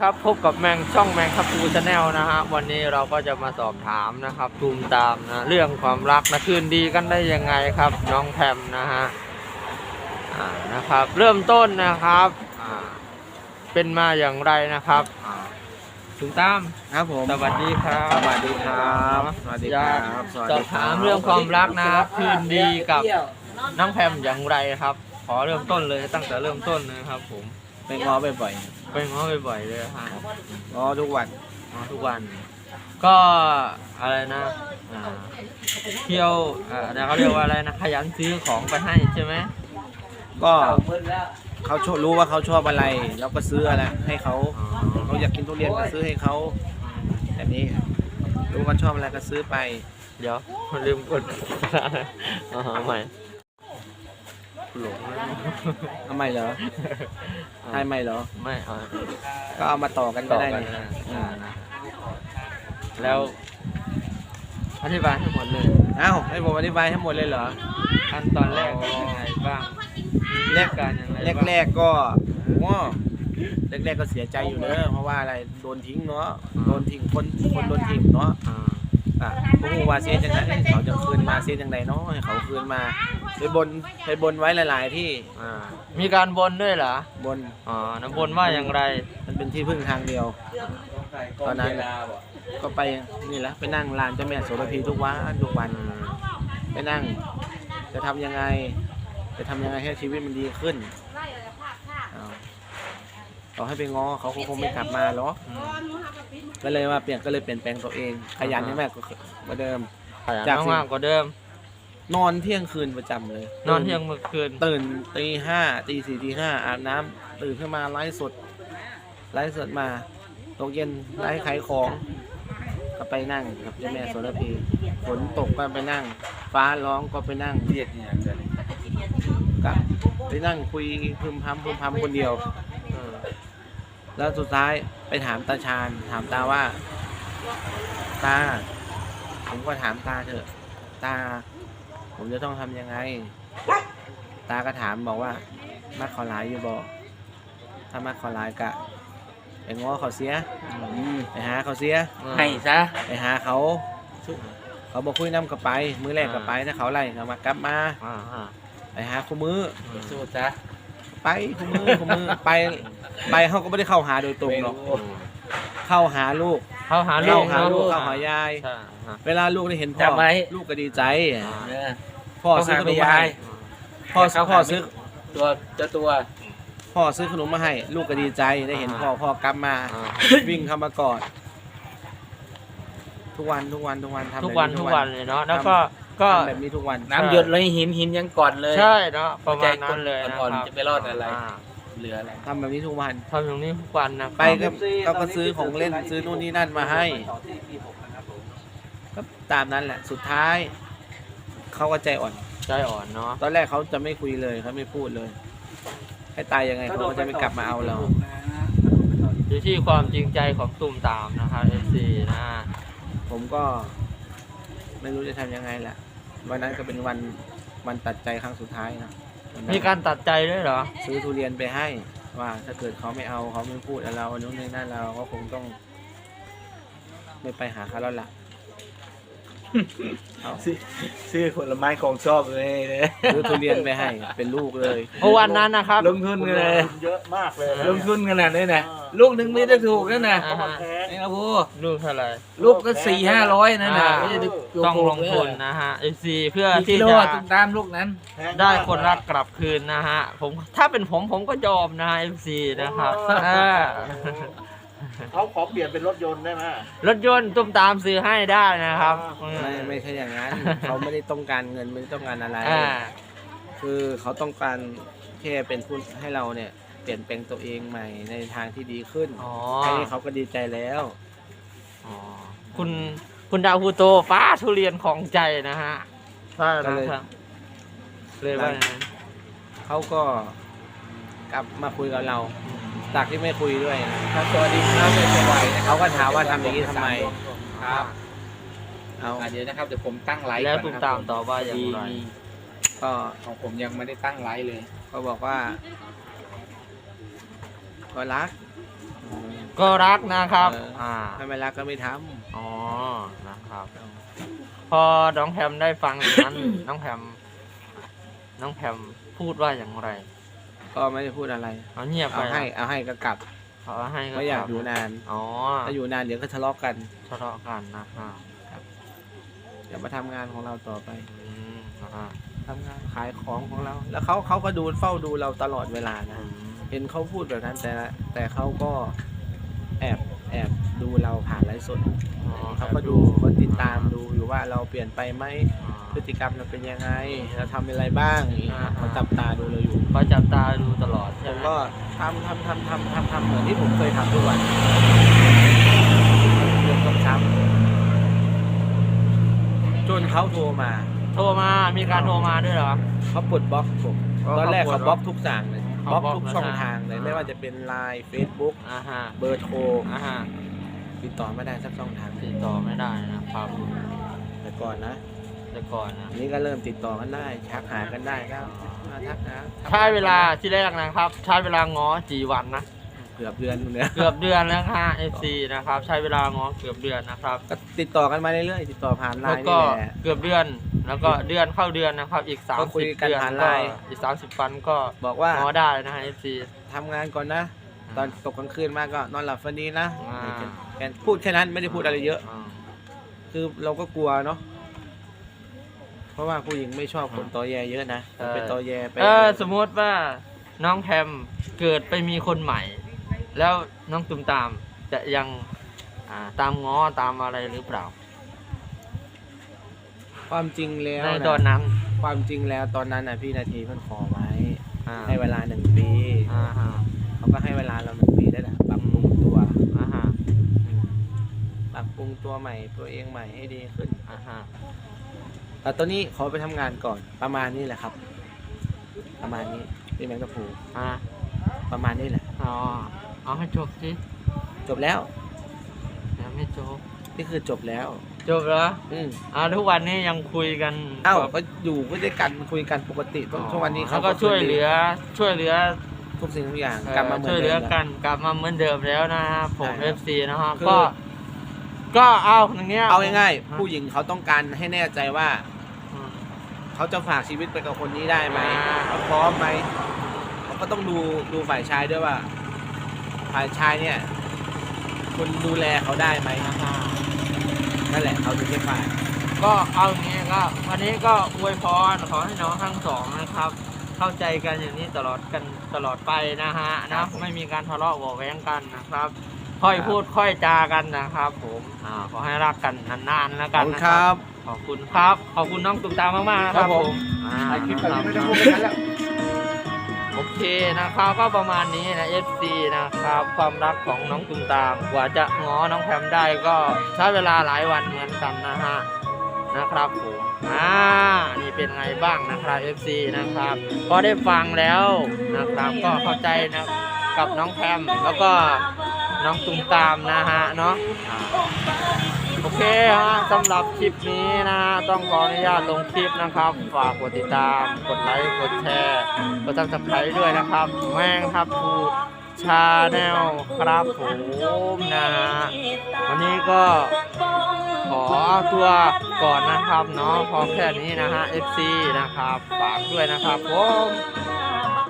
ครับพบกับแมงช่องแมงคับปูชาแนลนะฮะวันนี้เราก็จะมาสอบถามนะครับตูมตามนะเรื่องความรักนะคืนดีกันได้ยังไงครับ น้องแพมนะฮะอ่านะครับ เริ่มต้นนะครับอ่าเป็นมาอย่างไรนะครับอ่าตูมตามครับผม สวัสดีครับสวัสดีครับสวัสดีครับสวัสสอดีบครัถามเรื่องความรักนะครับคืนดีกับน้องแพมอย่างไรครับ ขอเริ่มต้นเลยตั้งแต่เริ่มต้นเลยครับผม ไปง้อบ่อยไปง้อบ่อยๆเลยฮะๆง้อทุกวันอ๋อทุกวัน ก็อะไรนะอ่าเที่ยวอ่าเขาเรียกว่าอะไรนะขยันซื้อของไปให้ใช่ไหมก็เขาชอบรู้ว่าเขาชอบอะไรเราก็ซื้ออะไรให้เขาอ๋อเขาอยากกินทุเรียนก็ซื้อให้เขาแบบนี้รู้ว่าชอบอะไรก็ซื้อไป เดี๋ยวลืมกด อ๋อใหม่ หลงแล้วทำไมเหรอให้ไม่เหรอ ไม่เอาก็เอามาต่อกันก็ต่อได้กันนี่นะอ่านะแล้วอธิบายให้หมดเลย เอ้าให้ผมอธิบายให้หมดเลยเหรอ ขั้นตอนแรกเป็นยังไงบ้างมีแรกการยังไงแรกบ้างแรกๆก็โอ้แรกแรกๆก็เสียใจอยู่เนอะเพราะว่าอะไรโดนทิ้งเนาะโดนทิ้งคนคนโดนทิ้งเนาะอ่า อะพวกกูว่าเสียจังไงเขาจะคืนมาเสียจังไดเนาะให้เขาคืนมา ไปบนไปบนไว้หลาย ๆ ที่อ่ามีการบนด้วยเหรอบนอ๋อน้ำบนว่าอย่างไรมันเป็นที่พึ่งทางเดียว ตอนนั้นก็ไปนี่แหละไปนั่งลานเจ้าแม่โสระพีทุกวันทุกวัน ไปนั่ง จะทำยังไง จะทำยังไงให้ชีวิตมันดีขึ้นเอาต่อให้ไปง้อเขาก็คงไม่กลับมาหรอกอืมก็เลยว่าเปลี่ยนก็เลยเปลี่ยนแปลงตัวเองขยันให้แม่ก็เหมือนเดิมขยันจากสิ่ง มากๆกว่าเดิม นอนเที่ยงคืนประจำเลยนอนเที่ยงเมื่อคืน ตื่นตีห้าตีสี่ตีห้าอาบน้ำตื่นขึ้นมาไลฟ์สดไลฟ์สดมาตกเย็นไลฟ์ขายของ ก็ไปนั่งกับเจ้าแม่โสระพีฝนตกก็ไปนั่ง ฟ้าร้องก็ไปนั่งเรียดเนี่ยกับไปนั่งคุยพึมพำพึมพำคนเดียว เออแล้วสุดท้ายไปถามตาชาญถามตาว่า ตา ผมก็ถามตาเถอะ ตา ผมจะต้องทำยังไง ตาก็ถามบอกว่ามักขอหลายอยู่บอกถ้ามักขอหลายกะไปง้อเขาเสียไปหาเขาเสียให้ซะไปหาเขาเขาบอกคุยน้ำกับไป มือแรกกับไปถ้าเขาไล่เขามากลับมาอ่าอ่าไปหาคู่มืออืมสู้ซะไปคู่มือคู่มือไป ไปเขาก็ไม่ได้เข้าหาโดยตรงหรอกอืมเข้าหาลูก เขาหาลูเข้ากหาเนอะลูกเข้าหายาย ใช่ฮะ เวลาลูกได้เห็นพ่อจำไว้ ลูกก็ดีใจอ่าเออพ่อซื้อขนมมาให้พ่อเข้าหาพ่อซื้อตัวเจ้าตัว พ่อซื้อขนมมาให้ ลูกก็ดีใจได้เห็นพ่อพ่อกลับมา อ่า วิ่งเข้ามากอดทุกวันทุกวันทุกวันทำทุกแบบวันทุกวันเลยเนาะแล้วก็ก็ ทำแบบนี้ทุกวัน น้ำหยดเลยหินหินยังก่อนเลย ใช่เนาะประมาณนั้นเลยนะอ่อนครับๆจะไปรอดอะไรา เหลืออะไรทำแบบนี้ทุกวัน ทำอย่างนี้ทุกวันนะไปก็ก็ก็ซื้อของเล่นซื้อนู่นนี่นั่นมาให้ก็ตามนั้นแหละ สุดท้ายเขาก็ใจอ่อน ใจอ่อนเนาะตอนแรกเขาจะไม่คุยเลยเขาไม่พูดเลย ให้ตายยังไงเขาก็จะไม่กลับมาเอาเรา อยู่ที่ความจริงใจของตุ่มตามนะครับเอซีนะผมก็ ไม่รู้จะทำยังไงแหละวันนั้นก็เป็นวันวันตัดใจครั้งสุดท้ายนะวันนั้น มีการตัดใจด้วยเหรอ ซื้อทุเรียนไปให้ ว่าถ้าเกิดเขาไม่เอาเขาไม่พูดกับเราอันนู้นนี่นั่นเราก็คงต้อง ไม่ไปหาเขาแล้วล่ะ เอาซื้อผลไม้ของชอบเลยเลยซื้อทุเรียนไปให้ เป็นลูกเลยเพราะวันนั้นนะครับ ลงทุนกันเลยเยอะมากเลยลงทุนขนาดนี้นะลูกหนึ่งไม่ได้ถูกนั่นนะอ่าฮะนี่ค รับพูลูกเท่าไหร่ลูกก็สี่ห้าร้อยนั่นนะอ่าไม่ได้ถูกต้องถูลกงทุนนะฮะเอซีเพื่อกี่กิที่โลจะต้องตามลูกนั้น ได้คนรักกลับคืนนะฮะผมถ้าเป็นผมผมก็ยอมนะเอฟซีนะครับอ่าเขาขอเปลี่ยนเป็นรถยนต์ได้ไหมรถยนต์ตุ้มตามซื้อให้ได้นะครับอืมไม่ไม่ใช่อย่างนั้น เขาไม่ได้ต้องการเงินไม่ได้ต้องการอะไรอ่าคือเขาต้องการแค่เป็นผู้ให้เราเนี่ย เปลี่ยนแปลงตัวเองใหม่ในทางที่ดีขึ้นอ๋อ แค่นี้เขาก็ดีใจแล้ว อ๋อ คุณคุณดาวพูโตฟ้าทุเรียนของใจนะฮะใช่ก็เลยนะครับเลยว่าอย่างนั้นเขาก็กลับมาคุยกับเรา จากที่ไม่คุยด้วยครับสวัสดีครับเป็นสวัยนะครัเขาบก็ถามว่าทำอย่างนี้ทำไม ครับเอาอะเดี๋ยวนะครับเดี๋ยวผมตั้งไลฟ์แล้วก่อนตุ้มนะคตารัมบต่อว่าอย่างไรมีก็ของผมยังไม่ได้ตั้งไลฟ์เลย ก็บอกว่า ก็รักก็รักนะครับ เอออ่ อ่า ถ้าไม่รักก็ไม่ทำอ๋อ นะครับพอน้องแพมได้ฟังอย่างนั้น น้องแพม น้องแพมพูดว่าอย่างไรก็ไม่ได้พูดอะไร เอาเงียบไปเอาให้เอาให้ก็กลับเขาให้ก็ไม่อยากกลับอยู่นานอ๋อถ้าอยู่นานเดี๋ยวก็ทะเลาะกันทะเลาะกันนะครับเดี๋ยวมาทำงานของเราต่อไปอืมนะครับทำงานขายของของเรา แล้วเขาเขาก็ดูเฝ้าดูเราตลอดเวลาอืนะม เห็นเขาพูดแบบนั้นแต่ละแต่เขาก็แอบแอบดูเราผ่านไลฟ์สดอ๋อเขาก็ดูเขาติดตามดูอยู่ว่าเราเปลี่ยนไปไหมอ๋อพฤติกรรมเราเป็นยังไงเราทำอะไรบ้างอย่างเงี้ยอ่าฮะเขาจับตาดูเราอยู่เขาจับตาดูตลอดผใช่มไหมก็ทำทำทำทำทำทำเหมือนที่ผมเคยทำทุกวันเรื่องต้องช้ำจนเขาโทรมา โทรมามีการโทรมาด้วยเหรอเขาปลดบล็อกผมอ๋อตอนแรกเขาเขาปลดบล็อกทุกอย่างเลยเขา บล็อกบล็อกทุกแล้วช่องนะทางเลยอ่าไม่ว่าจะเป็นไลน์เฟซบุ๊กอ่าฮะเบอร์โทรอ่าฮะติดต่อไม่ได้สักช่องทางติดต่อไม่ได้นะครับแต่ก่อนนะแต่ก่อนนะอันนี้ก็เริ่มติดต่อกันได้ชักหากันได้แล้วมาทักหาใช้เวลาที่แรกนะครับ ใช้เวลาง้อกี่วันนะเกือบเดือนนึงเนี่ยเกือบเดือนแล้วค่ะ FC นะครับ ใช้เวลาง้อเกือบเดือนนะครับ ก็ติดต่อกันมาเรื่อยๆติดต่อผ่านไลแล้วน์ก็นี่แหละเกือบเดือน แล้วก็เดือนเข้าเดือนนะครับอีกสามก็คุสิยบกันเดือนผ่านไลก็น์ อีกสามสิบวันก็บอกว่าง้อได้นะฮะ FC ทำงานก่อนนะ ตอนตกกลางคืนมาก็นอนหลับฝันดีนะอ่า แค่พูดแค่นั้นไม่ได้พูดอะไรเยอะาคือเราก็กลัวเนาะ เพราะว่าผู้หญิงไม่ชอบคนตอแยเยอะนะใช่ไปตอแยไปเออสมมติว่าน้องแพมเกิดไปมีคนใหม่ แล้วน้องตุมตามจะยังอ่าตามง้อตามอะไรหรือเปล่า ความจริงแล้วในนะตอนนั้นความจริงแล้วตอนนั้นนะพี่นาทีเพิ่นขอไว้อ่าให้เวลาหนึ่งปีอ่าฮะเขาก็ให้เวลาเราหนึ่งปีได้แหละปรับปรุงตัวอ่าฮะปรับปรุงตัวใหม่ตัวเองใหม่ให้ดีขึ้นอ่าฮะแต่ตอนนี้ขอไปทำงานก่อนประมาณนี้แหละครับ ประมาณนี้พี่แมงกะพรูอ่าประมาณนี้แหละอ๋อเอาให้จบสิจบแล้วยังไม่จบนี่คือจบแล้ว จบแล้วอืมอ่าทุกวันนี้ยังคุยกันเอ้าแบบก็อยู่ด้วยกันคุยกันปกติทุกทุกวันนี้เขาแล้วก็ช่วยเหลือ ช่วยเหลือทุกสิ่งทุกอย่างเอ่อกลับมาเหมือนช่วยเหลืเดิอมกันกลับมาเหมือนเดิมแล้วนะครับผมใช่ครับ FC นะฮะคือก็ ก็เอาอย่างเงี้ยเอาง่ายฮะๆผู้หญิงเขาต้องการให้แน่ใจว่าอืมเขาจะฝากชีวิตไปกับคนนี้ได้ไหมอ่าเขาพร้อมไหมเขาก็ต้องดูดูฝ่ายชายด้วยว่า ฝ่ายชายเนี่ยคุณดูแลเขาได้ไหมอ่าฮะ นั่นแหละเขาถึงจะฝ่ายก็เอาอย่างนี้ก็วันนี้ก็อวยพรขอให้น้องทั้งสองนะครับ เข้าใจกันอย่างนี้ตลอดกันตลอดไปนะฮะนะไม่มีการทะเลาะเบาะแว้งกันนะครับ ค่อยพูดค่อยจากันนะครับ ผมอ่าขอให้รักกันนานๆแล้วขกัอนบคุณนะคครัรับ บ ขอบคุณครับ ขอบคุณน้องตุ้มตามมากๆนะคครัรับบผมอ่าถ่ายคลิปแบบนะนี้คไม่รับต้องพูดอย่างนั้นแล้ว โอเคนะครับก็ประมาณนี้นะ FC นะครับ ความรักของน้องตุ้มตามกว่าจะง้อน้องแพมได้ก็ใช้เวลาหลายวันเหมือนกันนะฮะนะครับผมอ่านี่เป็นไงบ้างนะครับ FC นะครับพอได้ฟังแล้วนะครับก็เข้าใจนะกับน้องแพมแล้วก็น้องตุ้มตามนะฮะเนาะโอเคฮะสำหรับคลิปนี้นะฮะต้องขออนุญาตลงคลิปนะครับ ฝากกดติดตาม กดไลค์กดแชร์ กดซับสไครต์ด้วยนะครับ แม่งทับทูชาแนลครับผมนะฮะวันนี้ก็ขอตัวก่อนนะครับเนาะพอแค่นี้นะฮะ FC นะครับ ฝากด้วยนะครับผม